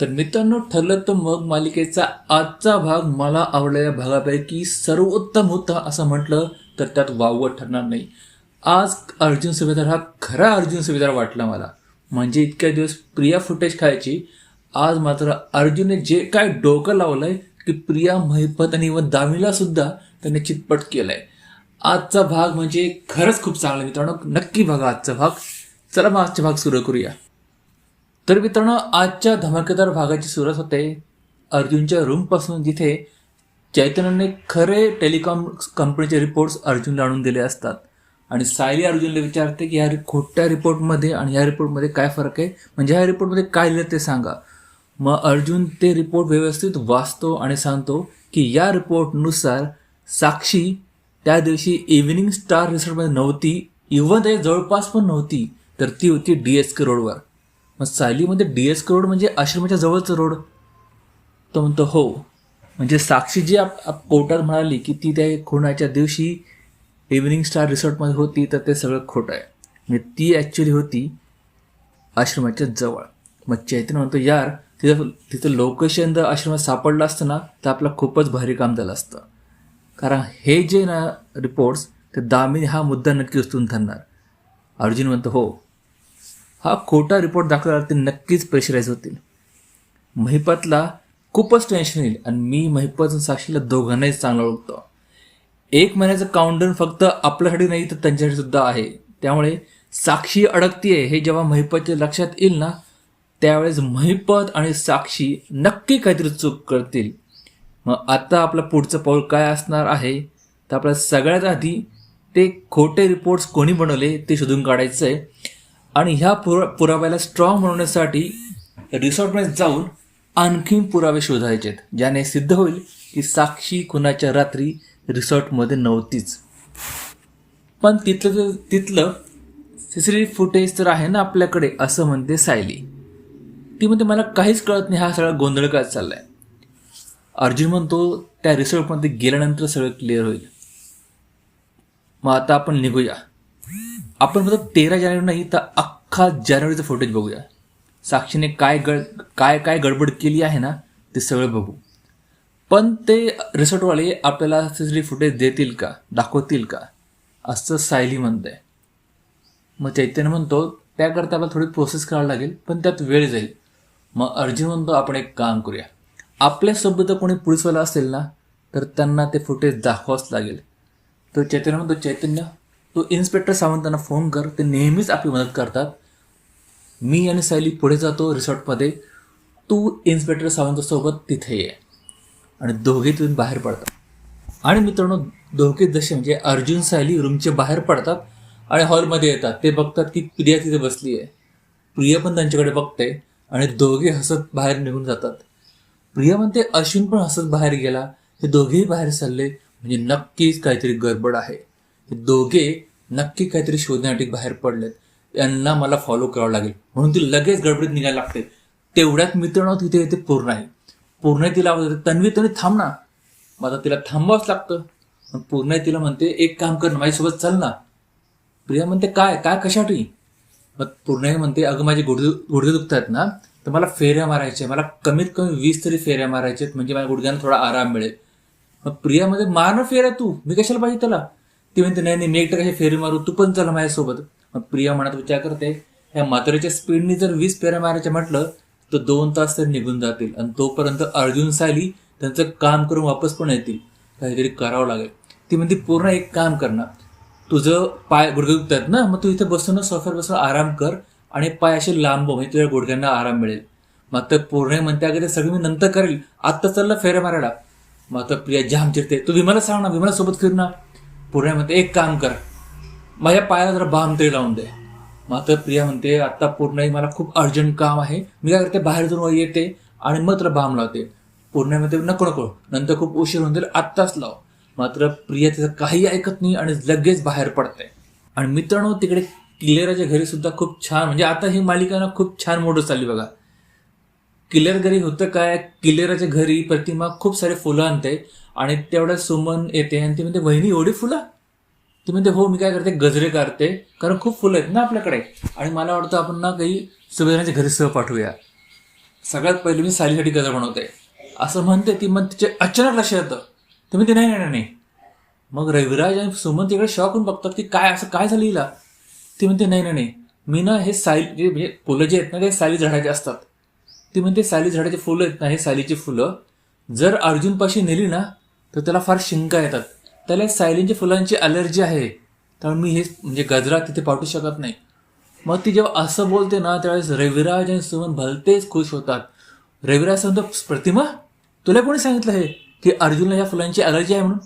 तर मित्रांनो ठरलं तर मग मालिकेचा आजचा भाग मला आवडलेल्या भागापैकी सर्वोत्तम होता असं म्हटलं तर त्यात वाववत ठरणार नाही. आज अर्जुन सुभेदार हा खरा अर्जुन सुभेदार वाटला मला. म्हणजे इतक्या दिवस प्रिया फुटेज खायची आज मात्र अर्जुनने जे काय डोकं लावलंय की प्रिया महिपत आणि व दामीला सुद्धा त्याने चितपट केलाय. आजचा भाग म्हणजे खरंच खूप चांगला मित्रांनो. नक्की बघा आजचा भाग. चला मग आजचा भाग सुरू करूया. तर मित्रांनो आजच्या धमाकेदार भागाची सुरुवात होते अर्जुनच्या रूमपासून जिथे चैतन्याने खरे टेलिकॉम कंपनीचे रिपोर्ट्स अर्जुनला आणून दिले असतात. आणि सायली अर्जुनला विचारते की ह्या खोट्या रिपोर्टमध्ये आणि ह्या रिपोर्टमध्ये काय फरक आहे? म्हणजे ह्या रिपोर्टमध्ये काय लिहिलं ते सांगा. मग अर्जुन ते रिपोर्ट व्यवस्थित वाचतो आणि सांगतो की या रिपोर्टनुसार साक्षी त्या दिवशी इव्हिनिंग स्टार रिसॉर्टमध्ये नव्हती इव्हन ते जवळपास पण नव्हती तर ती होती डी एस के रोडवर मग सायलीमध्ये डी एस के रोड म्हणजे आश्रमाच्या जवळचं रोड. तो म्हणतो हो. म्हणजे साक्षी जी आप आप कोर्टात म्हणाली की ती त्या खुणाच्या दिवशी इव्हिनिंग स्टार रिसॉर्टमध्ये होती तर ते सगळं खोटं आहे. म्हणजे ती ॲक्च्युली होती आश्रमाच्या जवळ. मग चैतन्य म्हणतो यार तिथं तिथं लोकेशन जर आश्रमात सापडलं असतं ना तर आपलं खूपच भारी काम झालं असतं. कारण हे जे ना रिपोर्ट्स ते दामिनी हा मुद्दा नक्की उचलून धरणार. अर्जुन म्हणतो हो. हा खोटा रिपोर्ट दाखवला ते नक्कीच प्रेशराईज होतील. महिपतला खूपच टेन्शन येईल आणि मी महिपत साक्षीला दोघांनाही चांगला ओळखतो. एक महिन्याचं काउंटन फक्त आपल्यासाठी नाही तर त्यांच्यासाठी सुद्धा आहे. त्यामुळे साक्षी अडकतीये हे जेव्हा महिपतच्या लक्षात येईल ना त्यावेळेस महिपत आणि साक्षी नक्की काहीतरी चूक करतील. मग आता आपलं पुढचं पाऊल काय असणार आहे? तर आपल्या सगळ्यात आधी ते खोटे रिपोर्ट्स कोणी बनवले ते शोधून काढायचं आहे आणि ह्या पुरा पुराव्याला स्ट्रॉंग बनवण्यासाठी रिसॉर्टमध्ये जाऊन आणखीन पुरावे शोधायचे आहेत ज्याने सिद्ध होईल की साक्षी कुणाच्या रात्री रिसॉर्टमध्ये नव्हतीच. पण तिथलं तिथलं सीसीटीव्ही फुटेज तर आहे ना आपल्याकडे असं म्हणते सायली. ती म्हणते मला काहीच कळत नाही हा सगळा गोंधळ काय आहे अर्जुन म्हणतो त्या रिसॉर्टमध्ये गेल्यानंतर सगळं क्लिअर होईल. मग आता आपण निघूया. आपण फक्त तेरा जानेवारी नाही तर अख्खा जानेवारीचं फुटेज बघूया. साक्षीने काय गड काय काय गडबड केली आहे ना ते सगळं बघू. पण ते रिसॉर्टवाले आपल्याला सीसीटीव्ही फुटेज देतील का दाखवतील का? असं सायली म्हणते मग चैतन्य म्हणतो त्याकरता आपल्याला थोडी प्रोसेस करावी लागेल पण त्यात वेळ जाईल. मग अर्जुन म्हणतो आपण एक काम करूया. आपल्यासोबत कोणी पोलिसवाला असेल ना तर त्यांना ते फुटेज दाखवावंच लागेल. तर चैतन्य म्हणतो चैतन्य तू इन्स्पेक्टर सावंतांना फोन कर ते नेहमीच आपली मदत करतात. मी आणि सायली पुढे जातो रिसॉर्टमध्ये. तू इन्स्पेक्टर सावंतासोबत तिथे ये. आणि दोघे तिथून बाहेर पडतात. आणि मित्रांनो दोघे जसे म्हणजे अर्जुन सायली रूमच्या बाहेर पडतात आणि हॉलमध्ये येतात. ते बघतात की प्रिया तिथे बसली आहे. प्रिया पण त्यांच्याकडे बघते आणि दोघे हसत बाहेर निघून जातात. प्रिया म्हणते अश्विन पण हसत बाहेर गेला. हे दोघेही बाहेर चालले. म्हणजे नक्कीच काहीतरी गडबड आहे. दोघे नक्की काहीतरी शोधण्यासाठी बाहेर पडलेत. यांना मला फॉलो करावं लागेल. म्हणून ती लगेच गडबडीत निघायला लागते. तेवढ्यात मित्रांनो तिथे येते पूर्ण आहे. पूर्ण तिला आवाज देते तन्वी तन्वी थांब ना. मग आता तिला थांबावंच लागतं. पूर्ण तिला म्हणते एक काम कर ना माझ्यासोबत चल ना. प्रिया म्हणते काय काय कशासाठी मग पूर्णही म्हणते अगं माझे गुडघे गुडघे दुखतात ना तर मला फेऱ्या मारायच्या मला कमीत कमी वीस तरी फेऱ्या मारायचे म्हणजे माझ्या गुडघ्यांना थोडा आराम मिळेल. मग प्रियामध्ये मार ना फेऱ्या तू. मी कशाला पाहिजे त्याला? ती म्हणते नाही नाही मी एकटं कशी फेरी मारू? तू पण चला माझ्यासोबत. मग प्रिया मनात विचार करते ह्या म्हातारीच्या स्पीडने जर वीस फेऱ्या मारायच्या म्हटलं तर दोन तास तर निघून जातील आणि तोपर्यंत अर्जुन साली त्यांचं काम करून वापस पण येतील. काहीतरी करावं लागेल. ती म्हणते पूर्ण एक काम कर ना. तुझं पाय गुडघे दुखतात ना मग तू इथे बसून सोफ्यावर बसून आराम कर आणि पाय असे लांब हो, म्हणजे तुझ्या गुडघ्यांना आराम मिळेल. मग तर पूर्ण म्हणते अगं ते सगळं मी नंतर करेल. आत्ता चाललं फेऱ्या मारायला. मग आता प्रिया जाम चिरते तू विमाला सांग ना विमाला सोबत फिरणार. पुढे म्हणते एक काम कर. माझ्या पायाला जरा बाम तरी लावून दे. मात्र प्रिया म्हणते आत्ता पूर्ण मला खूप अर्जंट काम आहे. मी काय करते? बाहेर जाऊन येते आणि मग तुला बाम लावते. पूर्णा म्हणते नको नको. नंतर खूप उशीर होऊन जाईल. आत्ताच लाव. मात्र प्रिया तिचं काही ऐकत नाही आणि लगेच बाहेर पडते. आणि मित्रांनो तिकडे किलेराच्या घरी सुद्धा खूप छान म्हणजे आता ही मालिका ना खूप छान मोठं चालली बघा. किलेर घरी होतं काय? किलराच्या घरी प्रतिमा खूप सारे फुलं आणते आणि तेवढ्या सुमन येते आणि ती म्हणते वहिनी एवढी फुलं? ती म्हणते हो मी काय करते गजरे काढते कारण खूप फुलं आहेत ना आपल्याकडे. आणि मला वाटतं आपण ना काही सुभेदारांच्या घरी सह पाठवूया सगळ्यात पहिले मी सालीसाठी गजर बनवते. असं म्हणते ती मग तिचे अचानक लक्ष येतं. तर म्हणते ते नाही नाही नाही, नाही. मग रविराज आणि सुमन तिकडे शॉक होऊन बघतात की काय असं काय झालं हिला? ती म्हणते नाही नाही नाही. मी ना हे साली जे म्हणजे फुलं जे आहेत ना ते साली झाडाचे असतात. ती म्हणते साली झाडाचे फुलं आहेत ना हे सालीची फुलं. जर अर्जुनपाशी नेली ना तर त्याला फार शिंका येतात. त्याला सायलींच्या फुलांची अलर्जी आहे. त्यामुळे मी हे म्हणजे गजरा तिथे पाठवू शकत नाही. मग ती जेव्हा असं बोलते ना त्यावेळेस रविराज आणि सुमन भलतेच खुश होतात. रविराज सांगतो प्रतिमा तुला कोणी सांगितलं हे की अर्जुनला या फुलांची अलर्जी आहे म्हणून?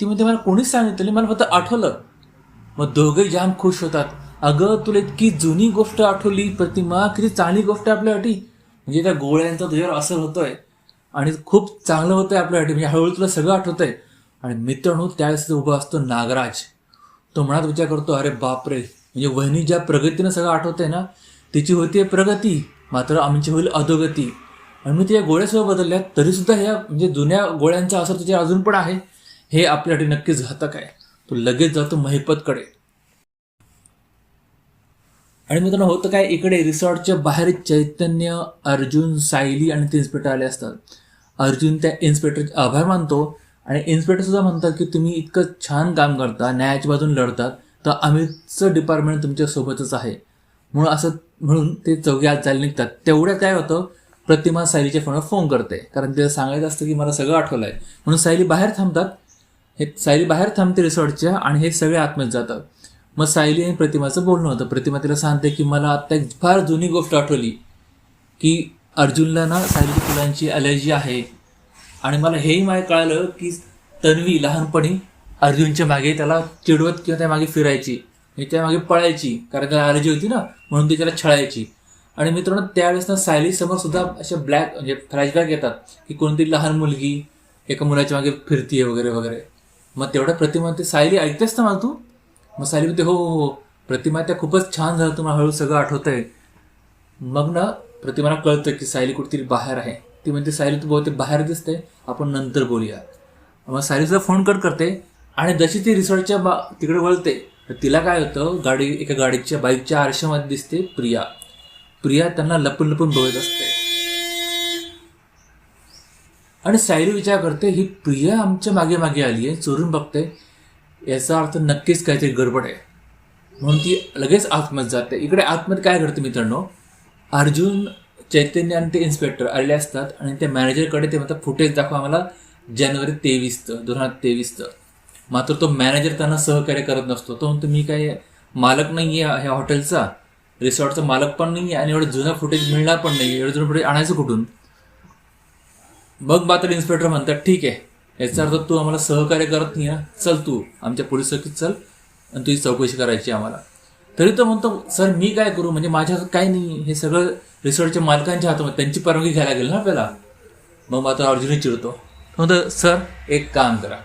ती म्हणते मला कोणीच सांगितलं मला फक्त आठवलं. मग दोघे जाम खुश होतात. अगं तुला इतकी जुनी गोष्ट आठवली प्रतिमा किती चांगली गोष्ट आहे आपल्यासाठी. म्हणजे त्या गोळ्यांचा तुझ्यावर असर होतोय. आणि खूप चांगलं होतंय आपल्यासाठी म्हणजे हळूहळू तुला सगळं आठवतंय. आणि मित्रांनो त्यावेळेस उभा असतो नागराज. तो मनात विचार करतो अरे बापरे म्हणजे वहिनी ज्या प्रगतीनं सगळं आठवतंय ना तिची होती प्रगती मात्र आमची होईल अधोगती. आणि मी त्या गोळ्यासुद्धा बदलल्या तरीसुद्धा ह्या म्हणजे जुन्या गोळ्यांचा असर तुझ्या अजून पण आहे. हे आपल्यासाठी नक्कीच घातक आहे. तो लगेच जातो महिपतकडे. आणि मित्रांनो होतं काय? इकडे रिसॉर्टच्या बाहेर चैतन्य अर्जुन सायली आणि ते इन्स्पेक्टर आले असतात. अर्जुन त्या इन्स्पेक्टरचे आभार मानतो आणि इन्स्पेक्टर सुद्धा म्हणतात की तुम्ही इतकं छान काम करता न्यायाच्या बाजून लढतात तर आम्हीचं डिपार्टमेंट तुमच्या सोबतच आहे. म्हणून असं म्हणून ते चौघे आज जायला निघतात. तेवढ्या काय होतं? प्रतिमा सायलीच्या फोनवर फोन करते. कारण तिला सांगायचं असतं की मला सगळं आठवलं आहे म्हणून सायली बाहेर थांबतात. हे सायली बाहेर थांबते रिसॉर्टच्या आणि हे सगळे आतमध्ये जातात. मग सायली आणि प्रतिमाचं बोलणं होतं. प्रतिमा तिला सांगते की मला आत्ता एक फार जुनी गोष्ट आठवली की अर्जुनला ना सायली फुलांची अलर्जी आहे. आणि मला हेही माहीत कळालं की तन्वी लहानपणी अर्जुनच्या मागे त्याला चिडवत किंवा त्या मागे फिरायची. म्हणजे त्या मागे पळायची कारण त्याला अलर्जी होती ना म्हणून ती त्याला छळायची. आणि मित्रांनो त्यावेळेस ना सायली समोर सुद्धा अशा ब्लॅक म्हणजे फ्लॅशबॅक येतात की कोणती लहान मुलगी एका मुलाच्या मागे फिरतीये वगैरे वगैरे. मग तेवढ्या प्रतिमा ते सायली ऐकतेस ना मला तू? मग सायली म्हणते हो हो हो प्रतिमा त्या खूपच छान झालं तुम्हाला हळू सगळं आठवतंय. मग ना प्रतिमाला कळतं की सायली कुठेतरी बाहेर आहे. ती म्हणते सायली तू बहुतेक बाहेर दिसते आपण नंतर बोलूया. मग सायलीचा फोन कट करते आणि जशी ती रिसॉर्टच्या बा तिकडे वळते तर तिला काय होतं गाडी एका गाडीच्या बाईकच्या आरशामध्ये दिसते प्रिया. प्रिया त्यांना लपून लपून बघत असते. आणि सायली विचार करते ही प्रिया आमच्या मागे मागे आली आहे चोरून बघते. याचा अर्थ नक्कीच काहीतरी गडबड आहे. म्हणून ती लगेच आतमध्ये जाते. इकडे आतमध्ये काय घडतं मित्रांनो? अर्जुन चैतन्य आणि ते इन्स्पेक्टर आलेले असतात आणि त्या मॅनेजरकडे ते म्हणतात फुटेज दाखवा आम्हाला जानेवारी तेवीसचं दोन हजार तेवीसचं. मात्र तो मॅनेजर त्यांना सहकार्य करत नसतो. तो म्हणतो मी काय मालक नाही आहे ह्या हॉटेलचा रिसॉर्टचा मालक पण नाही आहे आणि एवढं जुनं फुटेज मिळणार पण नाही एवढं जुनं फुटेज आणायचं कुठून? मग मात्र इन्स्पेक्टर म्हणतात ठीक आहे. याचा अर्थ तू आम्हाला सहकार्य करत नाही ना चल तू आमच्या पोलीस चौकीत चल आणि तुझी चौकशी करायची आम्हाला. तरी तो म्हणतो सर मी काय करू? म्हणजे माझ्या हातात काही नाही. हे सगळं रिसॉर्टच्या मालकांच्या हातामध्ये त्यांची परवानगी घ्यायला लागेल ना आपल्याला? मग मात्र अर्जुनही चिडतो. म्हणतो सर एक काम करा.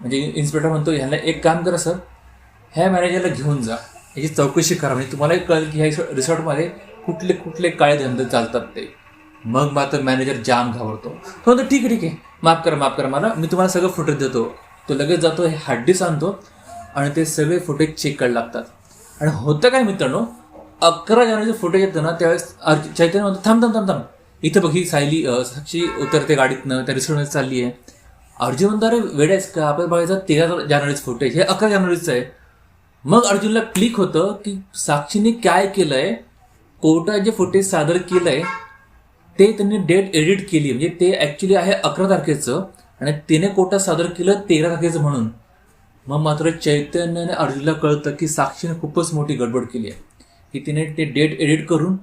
म्हणजे इन्स्पेक्टर म्हणतो ह्याला एक काम करा सर. ह्या मॅनेजरला घेऊन जा. याची चौकशी करा. म्हणजे तुम्हाला कळेल की ह्या रिसॉर्टमध्ये कुठले कुठले काळे धंदे चालतात ते. मग मात्र मॅनेजर जाम घाबरतो. तो म्हणतो ठीक आहे ठीक आहे. माफ करा माफ करा. मला मी तुम्हाला सगळं फुटेज देतो. तो लगेच जातो हे हार्डडिस्क आणतो आणि ते सगळे फुटेज चेक करायला लागतात. आणि होतं काय मित्रांनो अकरा जानेवारीचे फुटेज येतं ना त्यावेळेस अर्ज- चैतन्य म्हणतो थांब थांब थांब थांब. इथं बघ ही सायली साक्षी उतरते गाडीतनं त्या रिसोर्टमध्ये चालली आहे. अर्जुन म्हणतो अरे वेड्यास का? आपण बघायचं तेरा जानेवारीचं फुटेज हे अकरा जानेवारीचं आहे. मग अर्जुनला क्लिक होतं की साक्षीने काय केलंय? कोर्टात जे फुटेज सादर केलंय ते त्यांनी डेट एडिट केली. म्हणजे ते ऍक्च्युली आहे अकरा तारखेचं आणि तिने कोटा सादर केलं तेरा तारखेचं म्हणून. मग मात्र चैतन्याने अर्जुनला कळतं की साक्षीने खूपच मोठी गडबड केली आहे. की तिने ते डेट एडिट करून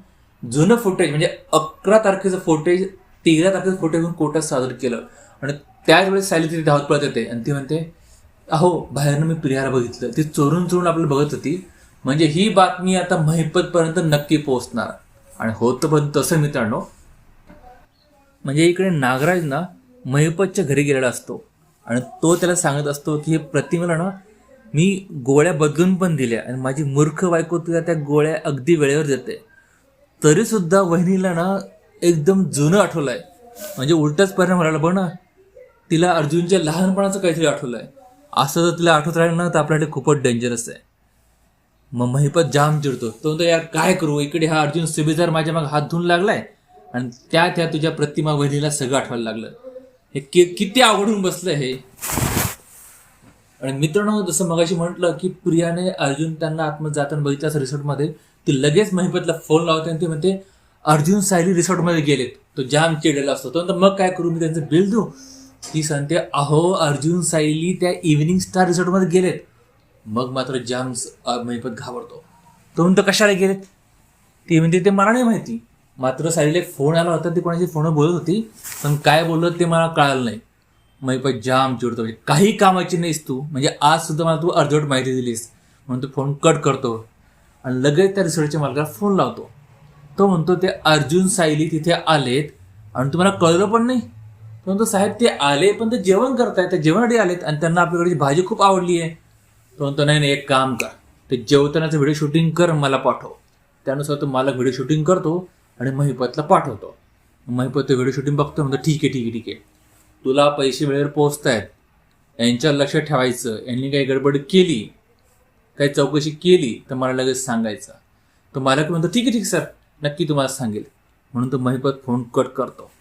जुनं फुटेज म्हणजे अकरा तारखेचं फुटेज तेरा तारखेचं फुटेज म्हणून कोर्टात सादर केलं. आणि त्याच वेळेस सायली तिथे धावत पळत येते आणि ती म्हणते अहो बाहेरनं मी प्रियाला बघितलं. ती चोरून चोरून आपल्याला बघत होती. म्हणजे ही बातमी आता महिपतपर्यंत नक्की पोहोचणार. आणि होतं पण तसं मित्रांनो म्हणजे इकडे नागराज ना महिपतच्या घरी गेलेला असतो. आणि तो त्याला सांगत असतो की हे प्रतिमेला ना मी गोळ्या बदलून पण दिल्या आणि माझी मूर्ख बायको तुला त्या गोळ्या अगदी वेळेवर देते. तरीसुद्धा वहिनीला ना एकदम जुनं आठवलं आहे म्हणजे उलटाच परिणाम व्हायला बघ ना तिला अर्जुनच्या लहानपणाचं काहीतरी आठवलं आहे असं जर तिला आठवत राहिलं ना तर आपल्याकडे खूपच डेंजरस आहे. मग महिपत जाम चिडतो. तो म्हणतो यार काय करू? इकडे हा अर्जुन सुभेदार माझ्या मग हात धुवून लागलाय. आणि त्या त्या तुझ्या प्रतिमा वहिनीला सगळं आठवायला लागलं. हे कि- किती आवडून बसलं हे. आणि मित्रांनो जसं मगाशी म्हटलं की प्रियाने अर्जुन त्यांना आतमध्ये जाताना बघितल्यास रिसॉर्टमध्ये ती लगेच महिपतला फोन लावते आणि ती म्हणते अर्जुन सायली रिसॉर्टमध्ये गेलेत. तो जाम चिडलेला असतो. तो मग काय करू मी त्यांचं बिल देऊ? ती सांगते अहो अर्जुन सायली त्या इव्हिनिंग स्टार रिसॉर्टमध्ये गेलेत. मग मात्र जाम महिपत घाबरतो. तो म्हणतो कशाला गेलेत? ती म्हणते ते मला नाही माहिती. मात्र साईडला एक फोन आला होता ती कोणाची फोन बोलत होती पण काय बोलत ते मला कळालं नाही. महिपत जाम चिडतो. म्हणजे काही कामाची नाहीस तू. म्हणजे आज सुद्धा मला तू अर्धवट माहिती दिलीस. म्हणून तू फोन कट करतो. आणि लगेच त्या रिसॉर्टच्या मालकाला फोन लावतो. तो म्हणतो ते अर्जुन सायली तिथे आलेत आणि तुम्हाला कळलं पण नाही. तो म्हणतो साहेब ते आले पण ते जेवण करतायत. ते जेवणासाठी आलेत आणि त्यांना आपल्याकडची भाजी खूप आवडली आहे. तो म्हणतो नाही नाही एक काम कर. ते जेवतानाचं व्हिडिओ शूटिंग कर मला पाठव. त्यानुसार तो मला व्हिडिओ शूटिंग करतो. आणि महिपतला पाठवतो. महिपत ते व्हिडिओ शूटिंग बघतो म्हणतो ठीक आहे ठीक आहे ठीक आहे. तुला पैसे वेळेवर पोहोचतायत. यांच्या लक्षात ठेवायचं. यांनी काही गडबड केली काही चौकशी केली तर मला लगेच सांगायचं. तो मालक म्हणतो ठीक आहे ठीक आहे सर. नक्की तुम्हाला सांगेल. म्हणून तो महिपत फोन कट करतो.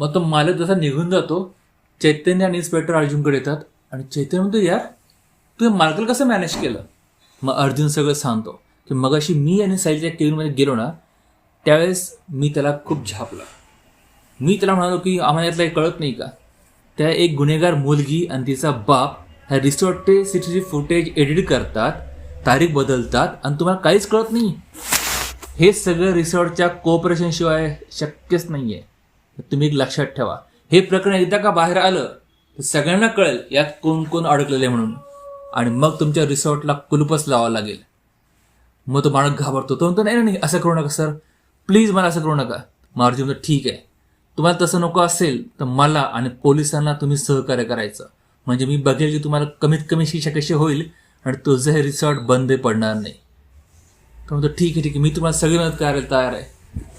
मग तो मालक जसा निघून जातो चैतन्य आणि इन्स्पेक्टर अर्जुनकडे येतात. आणि चैतन्य म्हणतो यार तू मालकाला कसं मॅनेज केलं? मग अर्जुन सगळं सांगतो. की मगाशी मी आणि साईलच्या केबिनमध्ये गेलो ना त्यावेळेस मी त्याला खूप झापला. मी त्याला म्हणालो की आम्हाला यातला कळत नाही का? त्या एक गुन्हेगार मुलगी आणि तिचा बाप ह्या रिसॉर्टचे सी टी फुटेज एडिट करतात तारीख बदलतात आणि तुम्हाला काहीच कळत नाही. हे सगळं रिसॉर्टच्या कोऑपरेशनशिवाय शक्यच शक्यच आहे तुम्ही एक लक्षात ठेवा. हे प्रकरण एकदा का बाहेर आलं तर सगळ्यांना कळेल यात कोण कोण अडकलेले म्हणून. आणि मग तुमच्या रिसॉर्टला कुलूपच लावावं लागेल. मग तो माणूस घाबरतो. तो म्हणतो नाही नाही, असं करू नका सर. प्लीज मला असं करू नका. मग म्हणतो ठीक आहे. तुम्हाला तसं नको असेल तर मला आणि पोलिसांना तुम्ही सहकार्य करायचं. म्हणजे मी बघेल की तुम्हाला कमीत कमी शिक्षा कशी होईल आणि तुझं हे रिसॉर्ट बंद पडणार नाही. तो म्हणतो ठीक आहे ठीक आहे. मी तुम्हाला सगळी मदत करायला तयार आहे.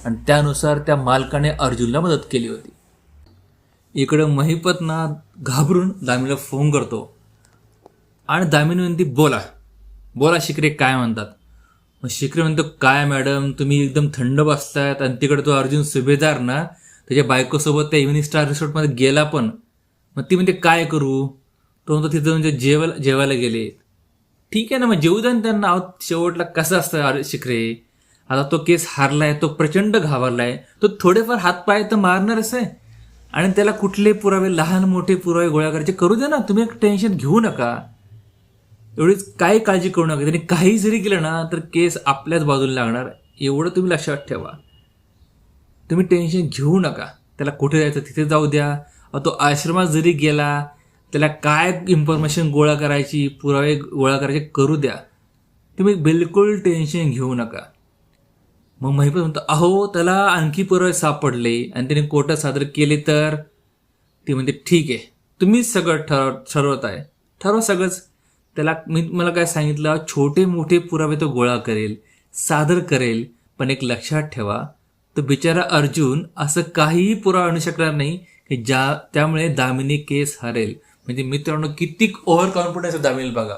आणि त्यानुसार त्या मालकाने अर्जुनला मदत केली होती. इकडं महिपतना घाबरून दामिनीला फोन करतो. आणि दामिनी म्हणती बोला. बोला शिकरे काय म्हणतात? मग शिकरे म्हणतो काय मॅडम तुम्ही एकदम थंड बसतायत आणि तिकडे तो अर्जुन सुभेदार ना त्याच्या बायकोसोबत त्या इव्हिनिंग स्टार रिसॉर्टमध्ये गेला पण मग ती म्हणते काय करू? तो म्हणतो तिथं म्हणजे जेवायला जेवायला गेले. ठीक आहे ना मग जेवू द्या त्यांना अहो, शेवटला कसं असतं अर शिखरे? आता तो केस हारलाय तो प्रचंड घाबरलाय तो थोडेफार हातपाय तर मारणारच आहे. आणि त्याला कुठले पुरावे लहान मोठे पुरावे गोळा करायचे करू द्या ना तुम्ही एक टेन्शन घेऊ नका. एवढीच काही काळजी करू नका. त्यांनी काही जरी केलं ना तर केस आपल्याच बाजूला लागणार. एवढं तुम्ही लक्षात ठेवा. तुम्ही टेन्शन घेऊ नका. त्याला कुठे जायचं? तिथे जाऊ द्या. तो आश्रमात जरी गेला त्याला काय इन्फॉर्मेशन गोळा करायची पुरावे गोळा करायचे करू द्या. तुम्ही बिलकुल टेन्शन घेऊ नका. मग महिपत म्हणतो अहो त्याला आणखी पुरावे सापडले आणि त्याने कोर्टात सादर केले तर? ती म्हणते ठीक आहे. तुम्हीच सगळं ठरव ठरवत आहे ठरवा सगळंच. त्याला मी मला काय सांगितलं? छोटे मोठे पुरावे तो गोळा करेल सादर करेल पण एक लक्षात ठेवा तो बिचारा अर्जुन असं काहीही पुरावा आणू शकणार नाही की ज्या त्यामुळे दामिनी केस हरेल. म्हणजे मित्रांनो किती ओव्हर कॉन्फिडन्स आहे बघा.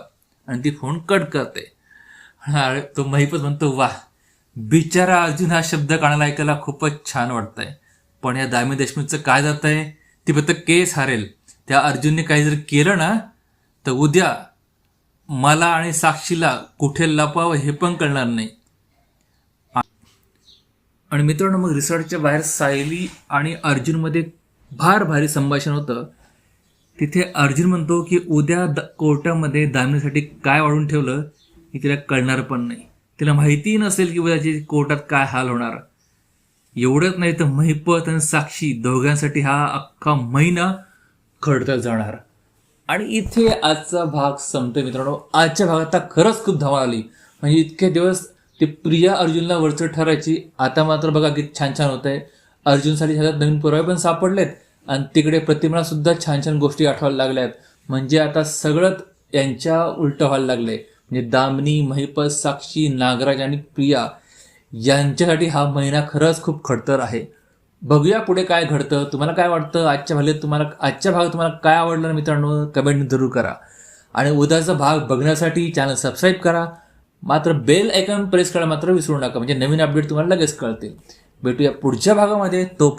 आणि ती फोन कट करते. तो महिपत म्हणतो वा बिचारा अर्जुन हा शब्द कानाला ऐकायला खूपच छान वाटतंय. पण या दामिनी देशमुखचं काय जात आहे ती फक्त केस हारेल. त्या अर्जुनने काही जर केलं ना तर उद्या मला आणि साक्षीला कुठे लपावं हे पण कळणार नाही. आणि मित्रांनो मग रिसॉर्टच्या बाहेर सायली आणि अर्जुनमध्ये फार भारी संभाषण होतं. तिथे अर्जुन म्हणतो की उद्या द कोर्टामध्ये दामिनीसाठी काय वाढून ठेवलं हे तिला कळणार पण नाही. तिला माहितीही नसेल की उद्याची कोर्टात काय हाल होणार. एवढंच नाही तर महिपत आणि साक्षी दोघांसाठी हा अख्खा महिना खडता जाणार. आणि इथे आजचा भाग संपतोय मित्रांनो. आजच्या भागात आता खरंच खूप धमाल आली. म्हणजे इतके दिवस ते प्रिया अर्जुनला वरचं ठरायची. आता मात्र बघा की छान छान होत आहे अर्जुनसाठी ह्याच्यात नवीन पुरावे पण सापडलेत. आणि तिकडे प्रतिमाला सुद्धा छान छान गोष्टी आठवायला लागल्यात. म्हणजे आता सगळंच यांच्या उलटं व्हायला लागलंय. म्हणजे दामिनी महिपत साक्षी नागराज आणि प्रिया यांच्यासाठी हा महिना खरंच खूप खडतर आहे. बघूया पुढे काय घडतं. तुम्हाला काय वाटतं? आजच्या भागात तुम्हाला आजच्या भागात तुम्हाला काय आवडलं मित्रांनो? कमेंट जरूर करा. आणि उद्याचा भाग बघण्यासाठी चॅनल सबस्क्राईब करा. मात्र बेल आयकॉन प्रेस करायला मात्र विसरू नका. म्हणजे नवीन अपडेट तुम्हाला लगेच कळतील. भेटूया पुढच्या भागामध्ये. तो